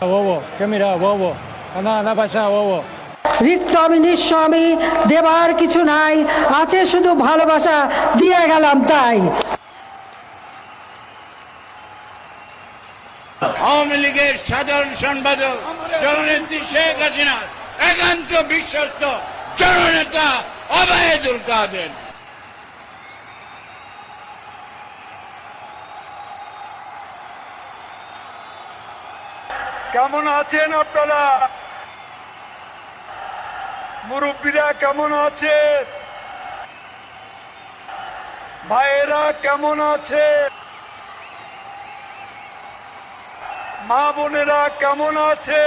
Bobo, ¿qué mira, Bobo? Anda, anda para allá, Bobo. রিক্ত আমি দেবার কিছু নাই। আছে শুধু ভালোবাসা দিয়ে গেলাম তাই। আওয়ামী লীগের সাধারণ সম্পাদক জননেত্রী শেখ হাসিনার একান্ত বিশ্বস্ত জননেতা অবায়দুল কাদের। কেমন আছেন আপনারা? মুরব্বীরা কেমন আছেন? ভাইয়েরা কেমন আছে মা বোনেরা কেমন আছে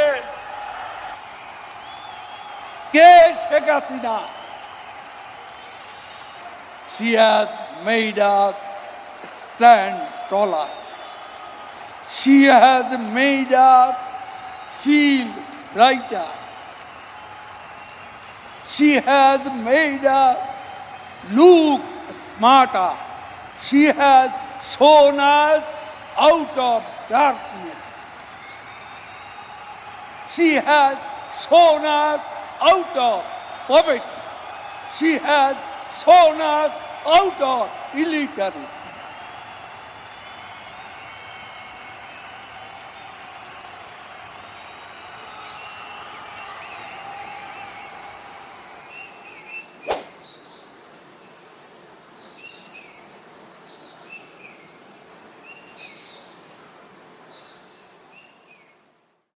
কে Sheikh Hasina? She has made us stand taller. She has made feel brighter. She has made us look smarter. She has shown us out of darkness. She has shown us out of poverty. She has shown us out of illiteracy.